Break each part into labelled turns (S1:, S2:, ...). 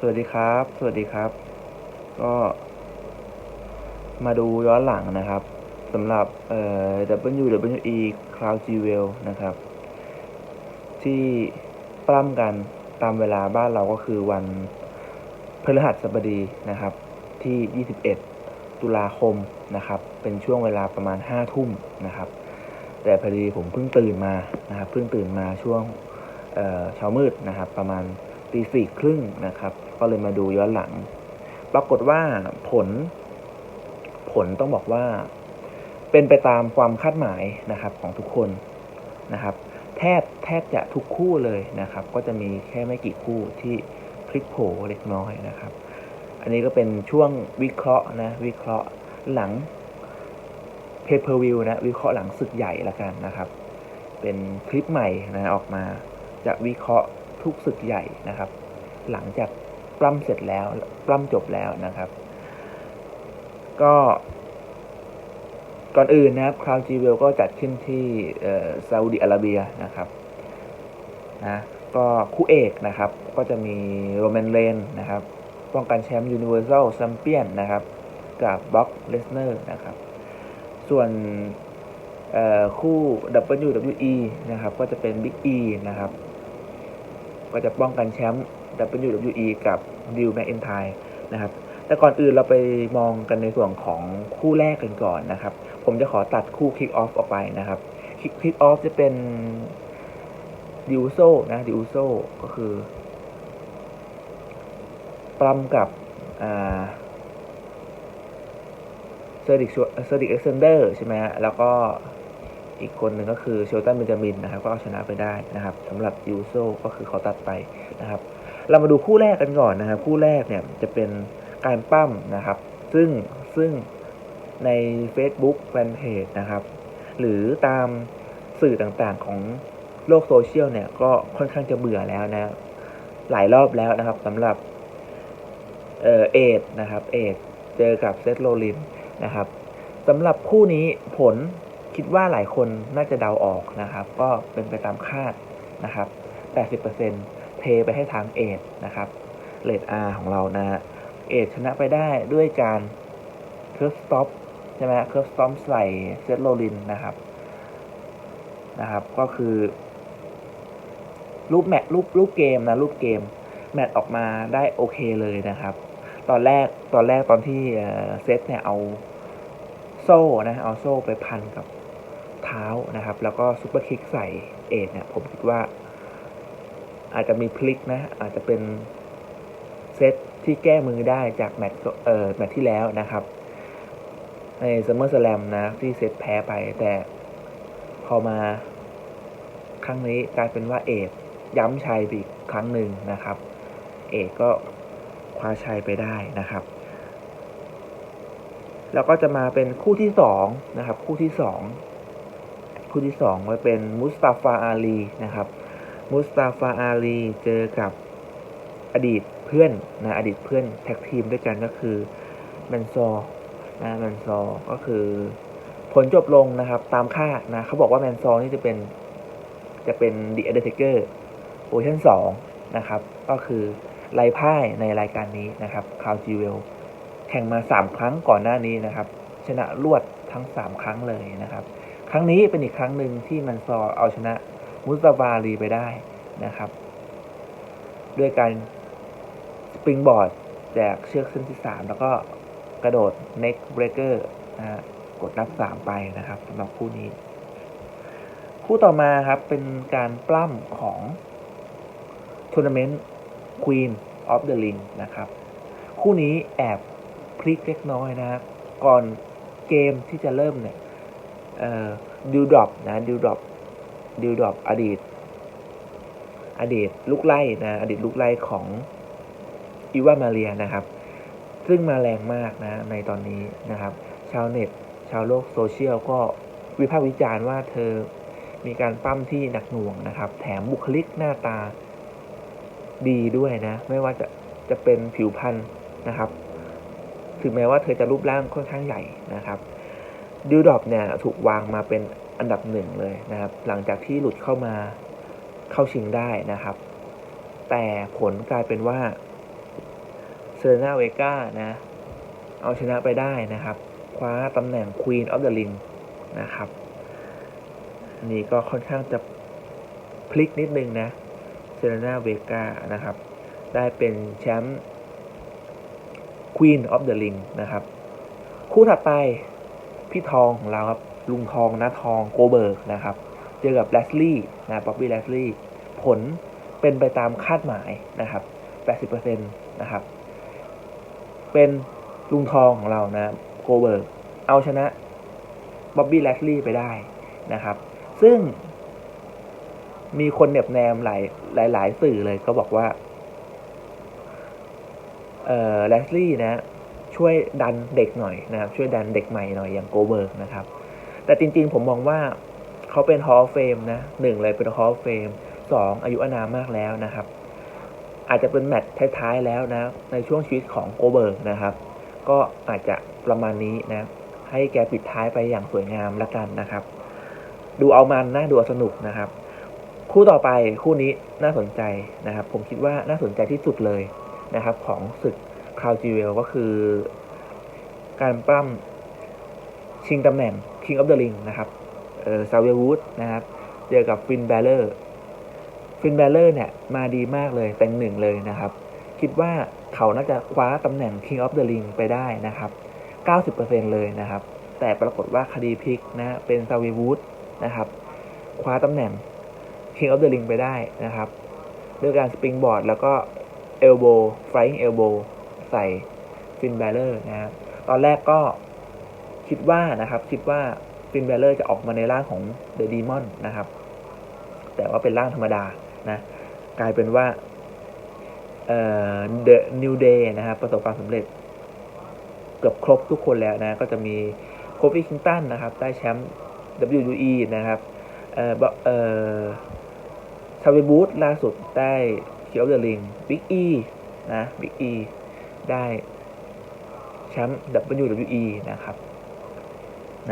S1: สวัสดีครับ สวัสดีครับ ก็มาดูย้อนหลังนะครับสำหรับเอ่อ WWE Crown Jewel นะครับ ที่ปล้ำกันตามเวลาบ้านเราก็คือวันพฤหัสบดีนะครับ ที่ 21 ตุลาคมนะครับ เป็นช่วงเวลาประมาณ 5 ทุ่มนะครับ แต่พอดีผมเพิ่งตื่นมานะครับ เพิ่งตื่นมาช่วงเช้ามืดนะครับ ประมาณ ตีสี่ครึ่งนะครับ ก็เลยมาดูย้อนหลัง ปรากฏว่าผล ผลต้องบอกว่า เป็นไปตามความคาดหมายนะครับของทุกคนนะครับ แทบแทบจะทุกคู่เลยนะครับ ก็จะมีแค่ไม่กี่คู่ที่พลิกโผเล็กน้อยนะครับ อันนี้ก็เป็นช่วงวิเคราะห์นะ วิเคราะห์หลังเพเ p อร์วิวนะวิเคราะห์หลังศึกใหญ่ละกันนะครับ เป็นคลิปใหม่นะออกมาจะวิเคราะห์ ทุกศึกใหญ่นะครับ หลังจากปล้ำเสร็จแล้วปล้ำจบแล้วนะครับ ก็ก่อนอื่นนะครับคราวจีเวลก็จัดขึ้นที่ซาอุดิอาระเบียนะครับนะก็คู่เอกนะครับ ก็จะมีโรแมนเลนนะครับ ป้องกันแชมป์ยูนิเวอร์แซลแชมเปี้ยนนะครับ กับบ็อกเลสเนอร์นะครับ ส่วนเอ่อคู่ WWE นะครับ ก็จะเป็น Big E นะครับ ก็จะป้องกันแชมป์ WWE กับดิวแม c อินไทนะครับ แต่ก่อนอื่นเราไปมองกันในส่วนของคู่แรกกันก่อนนะครับ ผมจะขอตัดคู่คิกออฟออกไปนะครับ คิกออฟจะเป็นดิวโซนะดิวโซก็คือปล้ำกับเซอร์ดิกเซอร์ดิกเอ็กเซนเดอร์ใช่ไหมฮะแล้วก็ อีกคนหนึ่งก็คือเชลตันเบนจามินนะครับก็เอาชนะไปได้นะครับสำหรับดิวโซก็คือเขาตัดไปนะครับ เรามาดูคู่แรกกันก่อนนะครับ คู่แรกเนี่ยจะเป็นการปั้มนะครับ ซึ่งซึ่งใน Facebook แฟนเพจนะครับ หรือตามสื่อต่างๆของโลกโซเชียลเนี่ยก็ค่อนข้างจะเบื่อแล้วนะ หลายรอบแล้วนะครับสำหรับเออเอดนะครับเอดเจอกับเซตโรลินนะครับสำหรับคู่นี้ผล คิดว่าหลายคนน่าจะเดาออกนะครับ ก็เป็นไปตามคาดนะครับ 80%เทไปให้ทางเอดนะครับเลดอาของเรานะเอดชนะไปได้ด้วยการเคิร์ฟสต็อปใช่ไหมเคิร์ฟสต็อปใส่เซตโรลินนะครับนะครับ ก็คือ รูปแมทรูปรูปเกมนะ รูปเกม แมทออกมาได้โอเคเลยนะครับ ตอนแรกตอนแรกตอนที่เซตเนี่ยเอาโซ่นะ เอาโซ่ไปพันกับ เท้านะครับ แล้วก็ซุปเปอร์คิกใส่เอดเนี่ยผมคิดว่า อาจจะมีพลิกนะ อาจจะเป็นเซตที่แก้มือได้จากแมตช์เอ่อแมตช์ที่แล้วนะครับ ในซัมเมอร์สแลมนะ ที่เซตแพ้ไปแต่พอมาครั้งนี้กลายเป็นว่าเอกย้ำชัยอีกครั้งหนึ่งนะครับ เอกก็คว้าชัยไปได้นะครับ แล้วก็จะมาเป็นคู่ที่สองนะครับ คู่ที่สอง คู่ที่สองจะเป็นมุสตาฟาอาลีนะครับมุสตาฟาอาลีเจอกับอดีตเพื่อนนะอดีตเพื่อนแท็กทีมด้วยกันก็คือแมนซอนะแมนซอก็คือผลจบลงนะครับ ตามคาดนะเขาบอกว่าแมนซอนี่จะเป็นจะเป็นดีเอเดเทเกอร์โอชั่นสองนะครับ ก็คือไล่พ่ายในรายการนี้นะครับคาวจีเวลแข่งมาสามครั้งก่อนหน้านี้นะครับ ชนะรวดทั้งสามครั้งเลยนะครับ รั้งนี้เป็นอีกครั้งหนึ่งที่แมนซอเอาชนะมุสตาฟาลีไปได้นะครับ ด้วยการสปริงบอร์ดแจกเชือกเส้นที่สามแล้วก็กระโดดเน็กเบรกเกอร์นะกดนับสามไปนะครับสำหรับคู่นี้ คู่ต่อมาครับเป็นการปล้ำของทัวร์นาเมนต์ Queen of the Ring นะครับ คู่นี้แอบพลิกเล็กน้อยนะก่อนเกมที่จะเริ่มเนี่ย ดิวดรอปนะดิวดรอปดิวดรอปอดีต อดีตลูกไล่นะอดีตลูกไล่ของอีวามาเรียนะครับ ซึ่งมาแรงมากนะในตอนนี้นะครับ ชาวเน็ต ชาวโลกโซเชียลก็วิพากษ์วิจารณ์ว่าเธอมีการปั้มที่หนักหน่วงนะครับ แถมบุคลิกหน้าตาดีด้วยนะ ไม่ว่าจะจะเป็นผิวพรรณนะครับ ถึงแม้ว่าเธอจะรูปร่างค่อนข้างใหญ่นะครับ ดิวดอปเนี่ยถูกวางมาเป็นอันดับหนึ่งเลยนะครับ หลังจากที่หลุดเข้ามาเข้าชิงได้นะครับ แต่ผลกลายเป็นว่าเซเรนาเวกานะเอาชนะไปได้นะครับ คว้าตำแหน่ง Queen of the Ring นะครับนนี้ก็ค่อนข้างจะพลิกนิดนึงนะเซเรนาเวกานะครับ ได้เป็นแชมป์ Queen of the Ring นะครับ คู่ถัดไป พี่ทองของเราครับ ลุงทองนะทองโกเบิร์กนะครับ เจอกับแลสลี่นะป๊อบบี้แลสลี่ผลเป็นไปตามคาดหมายนะครับ 80%นะครับ เป็นลุงทองของเรานะโกเบิร์กเอาชนะบ๊อบบี้แลสลี่ไปได้นะครับ ซึ่งมีคนเน็บแนมหลายหลายหลายสื่อเลยก็บอกว่า เอ่อแลสลี่นะ ช่วยดันเด็กหน่อยนะครับ ช่วยดันเด็กใหม่หน่อยอย่างโกเบิร์กนะครับ แต่จริงๆ ผมมองว่าเขาเป็นฮอลเฟมนะหนึ่งเลยเป็นฮอลเฟมสองอายุอานามากแล้วนะครับ อาจจะเป็นแมตช์ท้ายๆแล้วนะ ในช่วงชีวิตของโกเบิร์กนะครับ ก็อาจจะประมาณนี้นะ ให้แกปิดท้ายไปอย่างสวยงามล้วกันนะครับ ดูเอามันนะดูเอาสนุกนะครับ คู่ต่อไปคู่นี้น่าสนใจนะครับ ผมคิดว่าน่าสนใจที่สุดเลยนะครับ ของศึก คราวจีเวลก็คือการปล้ำชิงตำแหน่ง King of the Ring นะครับเออซาเววูดนะครับเจอกับฟินแบลเลอร์ฟินแบลเลอร์เนี่ยมาดีมากเลยแต่งหนึ่งเลยนะครับ คิดว่าเขาน่าจะคว้าตำแหน่ง King of the Ring ไปได้นะครับ 90%เลยนะครับ แต่ปรากฏว่าคดีพลิกนะเป็นซาเววูดนะครับคว้าตำแหน่ง King of the Ring ไปได้นะครับ ด้วยการสปริงบอร์ดแล้วก็เอลโบ flying elbow ใส่ฟินแบลเลอร์นะครับตอนแรกก็คิดว่านะครับ คิดว่าฟินแบลเลอร์จะออกมาในร่างของเดอะดีมอนนะครับ แต่ว่าเป็นร่างธรรมดานะกลายเป็นว่าเอ่อ The New Day นะครับประสบความสำเร็จเกือบครบทุกคนแล้วนะ ก็จะมีโคฟี่คิงตันนะครับ ได้แชมป์ WWE นะครับ เอ่อเอ่อชาวบูธล่าสุดได้เคียวเดอะลิงบิ๊กอีนะบิ๊กอี ได้แชมป์ WWE นะครับ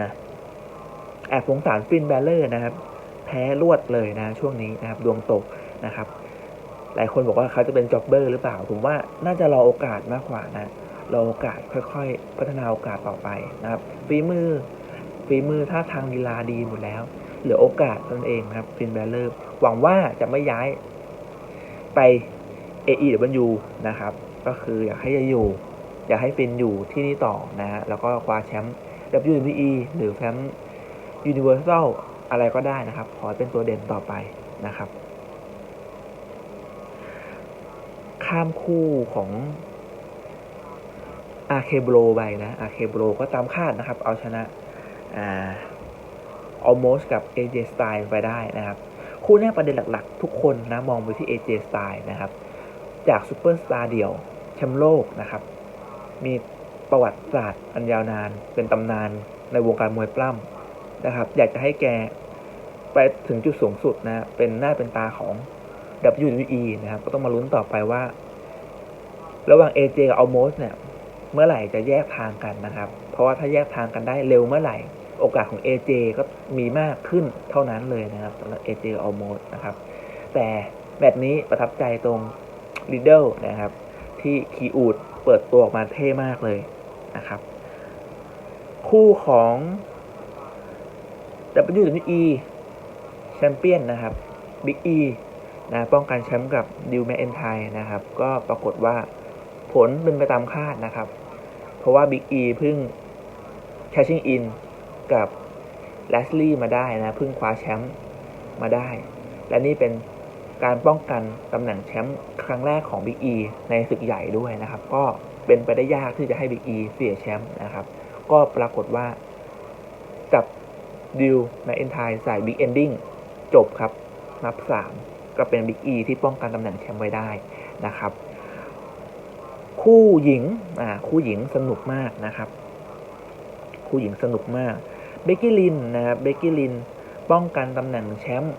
S1: นะแอบสงสารฟินแบลเลอร์นะครับ แพ้รวดเลยนะ ช่วงนี้นะครับ ดวงตกนะครับ หลายคนบอกว่าเขาจะเป็นจ็อบเบอร์หรือเปล่า ผมว่าน่าจะรอโอกาสมากกว่านะรอโอกาสค่อยๆ พัฒนาโอกาสต่อไปนะครับฝีมือฝีมือท่าทางลีลาดีหมดแล้ว เหลือโอกาสนั่นเองนะครับฟินแบลเลอร์หวังว่าจะไม่ย้ายไป AEW นะครับ ก็คืออยากให้อยู่ อยากให้ฟินอยู่ที่นี่ต่อนะฮะแล้วก็คว้าแชมป์ WWE หรือแชมป์ Universal อะไรก็ได้นะครับ ขอเป็นตัวเด่นต่อไปนะครับ ข้ามคู่ของอาเคโบรไปนะอาเคโบรก็ตามคาดนะครับ เอาชนะอ่า almost กับ AJ Styles ไปได้นะครับ คู่นี้ประเด็นหลักๆ ทุกคนนะ มองไปที่ AJ Styles นะครับ จากซูเปอร์สตาร์เดี่ยว แชมป์โลกนะครับ มีประวัติศาสตร์อันยาวนาน เป็นตำนานในวงการมวยปล้ำนะครับ อยากจะให้แกไปถึงจุดสูงสุดนะ เป็นหน้าเป็นตาของ WWE นะครับ ก็ต้องมาลุ้นต่อไปว่า ระหว่าง AJ กับ Almost เนี่ย เมื่อไหร่จะแยกทางกันนะครับ เพราะว่าถ้าแยกทางกันได้เร็วเมื่อไหร่ โอกาสของ AJ ก็มีมากขึ้นเท่านั้นเลยนะครับสำหรับ AJ กับ Almost นะครับ แต่แบบนี้ประทับใจตรง Riddle นะครับ ที่คีอูดเปิดตัวออกมาเท่มากเลยนะครับ คู่ของ WWE แชมเปี้ยนนะครับ Big E นะป้องกันแชมป์กับดิวแม c เอนไทนะครับ ก็ปรากฏว่าผลเป็นไปตามคาดนะครับ เพราะว่า Big E เพิ่ง catching in กับแลสลี่มาได้นะเพิ่งคว้าแชมป์มาได้ และนี่เป็นการป้องกันตำแหน่งแชมป์ ครั้งแรกของ Big E ในศึกใหญ่ด้วยนะครับ ก็เป็นไปได้ยากที่จะให้ Big E เสียแชมป์นะครับ ก็ปรากฏว่าจับดิวแม c เอ็นไทใส่ Big Ending จบครับ นับสามก็เป็น Big E ที่ป้องกันตำแหน่งแชมป์ไว้ได้นะครับ คู่หญิงอ่าคู่หญิงสนุกมากนะครับ คู่หญิงสนุกมากเบกกี้ลินนะครับเบกกี้ลินป้องกันตำแหน่งแชมป์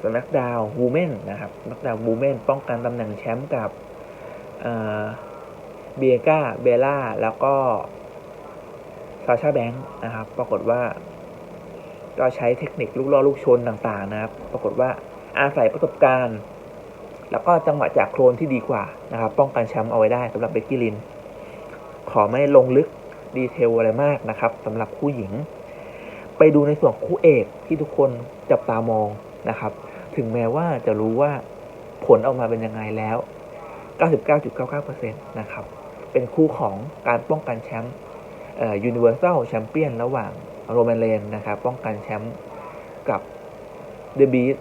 S1: สแมกดาววูแมนนะครับสแมกดาววูแมนป้องกันตำแหน่งแชมป์กับเเบียก้าเบล่าแล้วก็ซาชาแบงค์นะครับ ปรากฏว่า ก็ใช้เทคนิคลูกล่อลูกชนต่างๆนะครับ ปรากฏว่าอาศัยประสบการณ์ แล้วก็จังหวะจากโครนที่ดีกว่านะครับ ป้องกันแชมป์เอาไว้ได้สำหรับเบกกี้ลิน ขอไม่ลงลึกดีเทลอะไรมากนะครับสำหรับคู่หญิง ไปดูในส่วนคู่เอกที่ทุกคนจับตามอง นะครับ ถึงแม้ว่าจะรู้ว่าผลออกมาเป็นยังไงแล้ว 99.99%นะครับ เป็นคู่ของการป้องกันแชมป์เอ่อ Universal Champion ระหว่างโรแมนเลนนะครับ ป้องกันแชมป์กับ The Beast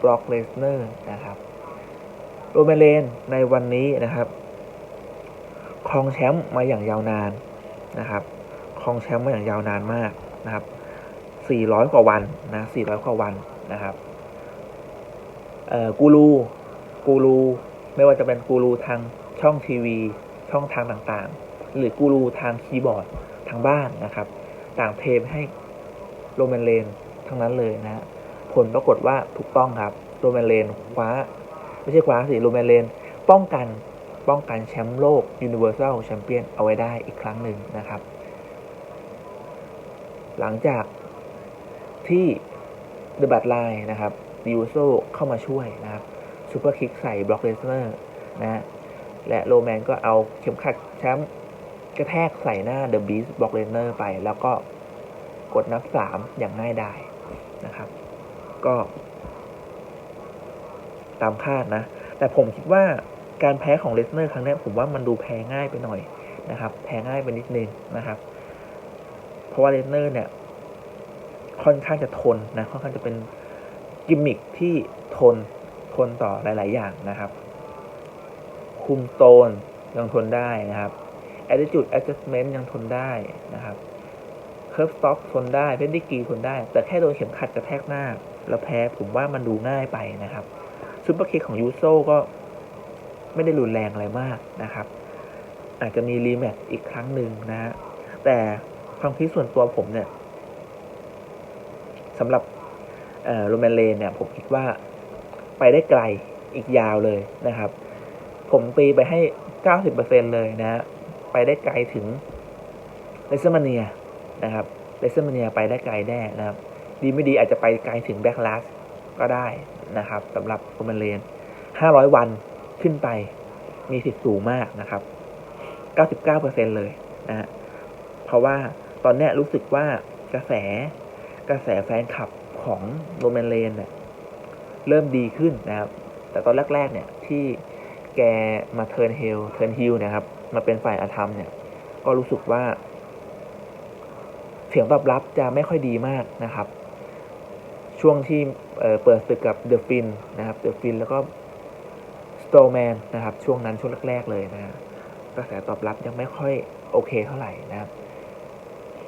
S1: Brock Lesnar นะครับ โรแมนเลนในวันนี้นะครับครองแชมป์มาอย่างยาวนานนะครับครองแชมป์มาอย่างยาวนานมากนะครับ 400 กว่าวันนะ 400 กว่าวันนะครับ กูรูกูรูไม่ว่าจะเป็นกูรูทางช่องทีวี ช่องทางต่างๆ หรือกูรูทางคีย์บอร์ดทางบ้านนะครับ ต่างเทมให้โรแมนเลนทั้งนั้นเลยนะฮะผลปรากฏว่าถูกต้องครับโรแมนเลนคว้า ไม่ใช่คว้าสิโรแมนเลนป้องกันป้องกันแชมป์โลก Universal Champion เอาไว้ได้อีกครั้งหนึ่งนะครับ หลังจากที่เดอะบัตไลน์นะครับ ดิวโซเข้ามาช่วยนะครับซูเปอร์คิกใส่บล็อกเลสเนอร์นะฮะและโรแมนก็เอาเข็มขัดแชมป์กระแทกใส่หน้าเดอะบีสบล็อกเลสเนอร์ไป แล้วก็กดนับสามอย่างง่ายดายนะครับ ก็ ตามคาดนะ แต่ผมคิดว่าการแพ้ของเลสเนอร์ครั้งนี้ผมว่ามันดูแพ้ง่ายไปหน่อยนะครับ แพ้ง่ายไปนิดนึงนะครับ เพราะว่าเลสเนอร์เนี่ย ค่อนข้างจะทนนะ ค่อนข้างจะเป็น กิมมิคที่ทนทนต่อหลาย ๆ อย่างนะครับ คุมโตนยังทนได้นะครับ attitude adjustment ยังทนได้นะครับ curve stop ทนได้เพนดิกีทนได้ แต่แค่โดนเข็มขัดกระแทกหน้า แล้วแพ้ผมว่ามันดูง่ายไปนะครับซูเปอร์คิกของยูโซก็ไม่ได้รุนแรงอะไรมากนะครับ อาจจะมีรีแมตช์อีกครั้งหนึ่งนะ แต่ความคิดส่วนตัวผมเนี่ยสำหรับ โรแมนเลนเนี่ยผมคิดว่าไปได้ไกลอีกยาวเลยนะครับ ผมตีไปให้เก้าสิบเปอร์เซ็นเลยนะ ไปได้ไกลถึงเลสเมเนียนะครับเลสเมเนียไปได้ไกลแน่นะครับ ดีไม่ดีอาจจะไปไกลถึงแบ็กลาสก็ได้นะครับสำหรับโรแมนเลนห้าร้อยวันขึ้นไปมีสิทธิ์สูงมากนะครับเก้าสิบเก้าเปอร์เซ็นเลยนะเพราะว่าตอนนี้รู้สึกว่ากระแสกระแสแฟนคลับ ของโรแมนเลนเนี่ยเริ่มดีขึ้นนะครับ แต่ตอนแรก ๆ เนี่ยที่แกมาเทิร์นเฮลเทิร์นฮิลนะครับ มาเป็นฝ่ายอาธรรมเนี่ย ก็รู้สึกว่า เสียงตอบรับจะไม่ค่อยดีมากนะครับ ช่วงที่เเปิดศึกกับเดอะฟินนะครับเดอะฟินแล้วก็สโตแมนนะครับ ช่วงนั้นช่วงแรก ๆ เลยนะกระแสตอบรับยังไม่ค่อยโอเคเท่าไหร่นะครับ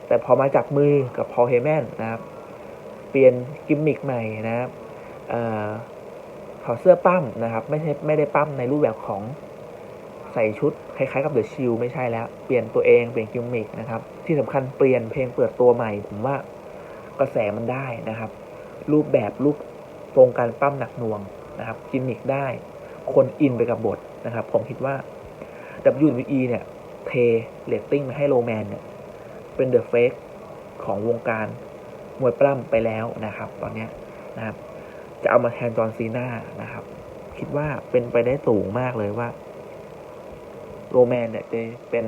S1: แต่พอมาจับมือกับพอลเฮแมนนะครับ เปลี่ยนกิมมิคใหม่นะครับถอดเสื้อปั้มนะครับไม่ใช่ไม่ได้ปั้มในรูปแบบของใส่ชุดคล้ายๆกับเดอะชิลไม่ใช่แล้ว เปลี่ยนตัวเองเปลี่ยนกิมมิคนะครับที่สำคัญเปลี่ยนเพลงเปิดตัวใหม่ ผมว่ากระแสมันได้นะครับ รูปแบบรูปทรงการปั้มหนักหน่วงนะครับกิมมิคได้ คนอินไปกับบทนะครับ ผมคิดว่า WWE เนี่ยเทเรตติ้งมาให้โรแมนเนี่ยเป็นเดอะเฟกของวงการ มวยปล้ำไปแล้วนะครับ ตอนนี้นะครับ จะเอามาแทนจอร์ซีน่านะครับ คิดว่าเป็นไปได้สูงมากเลยว่า โรแมนเนี่ยจะเป็น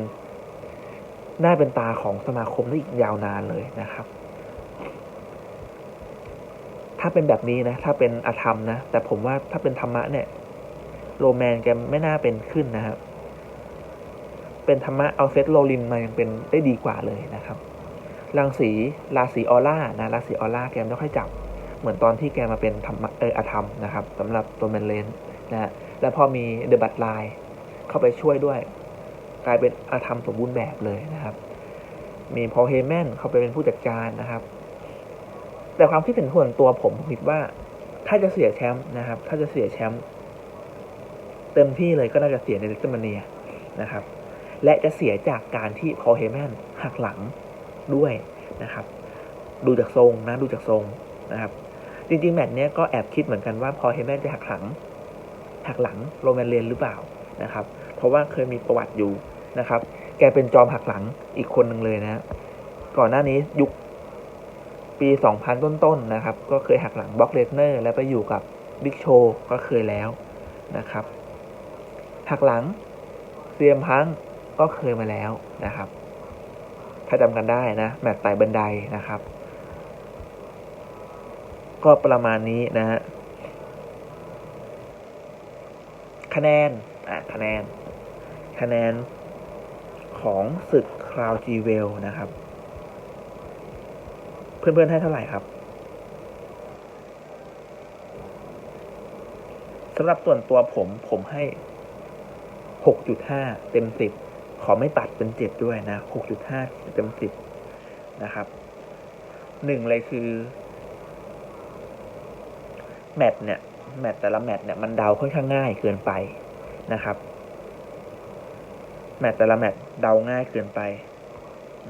S1: หน้าเป็นตาของสมาคมได้อีกยาวนานเลยนะครับ ถ้าเป็นแบบนี้นะ ถ้าเป็นอธรรมนะ แต่ผมว่าถ้าเป็นธรรมะเนี่ย โรแมนแกไม่น่าเป็นขึ้นนะครับ เป็นธรรมะเอาเซตโรลินมายังเป็นได้ดีกว่าเลยนะครับ รังสีราศีออร่านะราศีออร่าแกไม่ค่อยจับ เหมือนตอนที่แกมาเป็นธรรมเอออธรรมนะครับสำหรับตัวแมนเลนนะแล้วพอมีเดอะบัตไลน์เข้าไปช่วยด้วย กลายเป็นอธรรมสมบูรณ์แบบเลยนะครับ มีพอเฮแมนเข้าไปเป็นผู้จัดการนะครับ แต่ความคิดเห็นส่วนตัวผมผมคิดว่า ถ้าจะเสียแชมป์นะครับ ถ้าจะเสียแชมป์เต็มที่เลยก็น่าจะเสียในเลสเตอร์มเนียนะครับ และจะเสียจากการที่พอเฮแมนหักหลัง ด้วยนะครับดูจากทรงนะดูจากทรงนะครับ จริงๆ แมตช์นี้ก็แอบคิดเหมือนกันว่าพอเฮแมนจะหักหลังหักหลังโรแมนเลนหรือเปล่านะครับ เพราะว่าเคยมีประวัติอยู่นะครับ แกเป็นจอมหักหลังอีกคนหนึ่งเลยนะ ก่อนหน้านี้ยุคปี 2000 ต้นๆนะครับ ก็เคยหักหลังบล็อกเลสเนอร์แล้วไปอยู่กับบิ๊กโชก็เคยแล้วนะครับหักหลังเซียมพังก็เคยมาแล้วนะครับาจำกันได้นะ แมตช์ไต่บันไดนะครับ ก็ประมาณนี้นะฮะคะแนนอะคะแนน คะแนนของศึกคราวจีเวลนะครับ เพื่อนๆให้เท่าไหร่ครับสำหรับส่วนตัวผมผมให้ 6.5 เต็ม 10 ขอไม่ตัดเป็น7ด้วยนะ6.5เต็ม10นะครับหนึ่งเลยคือ แมตช์เนี่ย แมตช์แต่ละแมตช์เนี่ยมันเดาค่อนข้างง่ายเกินไปนะครับ แมตช์แต่ละแมตช์เดาง่ายเกินไป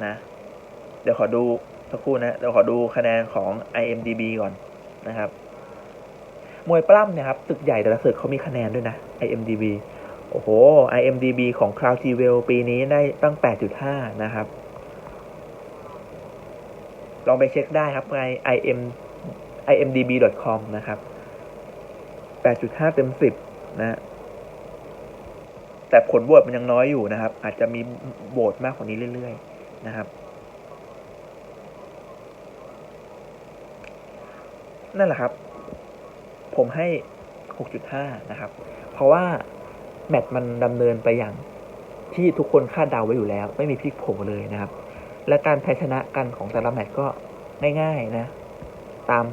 S1: นะ เดี๋ยวขอดูสักครู่นะเดี๋ยวขอดูคะแนนของ IMDB ก่อนนะครับ มวยปล้ำเนี่ยครับตึกใหญ่แต่ละศึกเขามีคะแนนด้วยนะ IMDB โอ้โห IMDB ของ Cloud g w e l ปีนี้ได้ตั้ง 8.5 นะครับ ลองไปเช็คได้ครับใน im imdb.com นะครับ 8.5 เต็ม 10 นะแต่ผลโหวตมันยังน้อยอยู่นะครับ อาจจะมีโหวตมากกว่านี้เรื่อย ๆ นะครับ นั่นแหละครับ ผมให้ 6.5 นะครับ เพราะว่า แมตช์มันดำเนินไปอย่างที่ทุกคนคาดเดาไว้อยู่แล้ว ไม่มีพลิกโผเลยนะครับ และการแพ้ชนะกันของแต่ละแมตช์ก็ง่ายๆนะ ตาม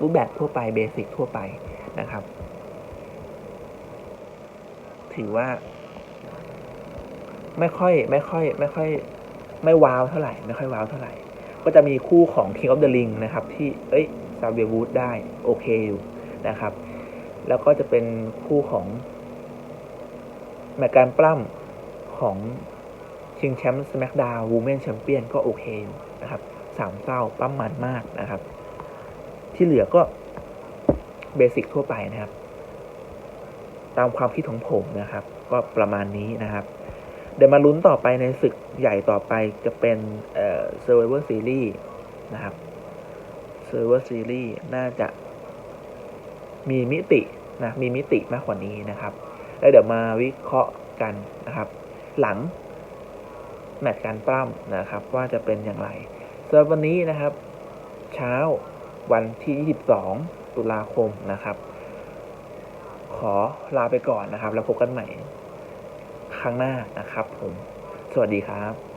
S1: รูปแบบทั่วไปเบสิกทั่วไปนะครับ ถือว่า ไม่ค่อยไม่ค่อย ไม่ค่อย ไม่ว้าวเท่าไหร่ ไม่ค่อยว้าวเท่าไหร่ ก็จะมีคู่ของ King of the Ring นะครับ ที่เอ้ยซาเวียวูดได้ โอเคอยู่นะครับ แล้วก็จะเป็นคู่ของ แมตช์การปล้ำของชิงแชมป์ส c k กดาววูแมนแชมเปี้ยนก็โอเคอยู่นะครับสามเศร้าปั้มมันมากนะครับ ที่เหลือก็เบสิกทั่วไปนะครับ ตามความคิดของผมนะครับ ก็ประมาณนี้นะครับ เดี๋ยวมาลุ้นต่อไปในศึกใหญ่ต่อไปจะเป็นเอ่อ Survivor Series นะครับ Survivor Series น่าจะมีมิตินะมีมิติมากกว่านี้นะครับ แล้วเดี๋ยวมาวิเคราะห์กันนะครับ หลังแมตช์การปล้ำนะครับ ว่าจะเป็นอย่างไรสำหรับวันนี้นะครับ เช้าวันที่ 22 ตุลาคมนะครับ ขอลาไปก่อนนะครับ แล้วพบกันใหม่ครั้งหน้านะครับผม สวัสดีครับ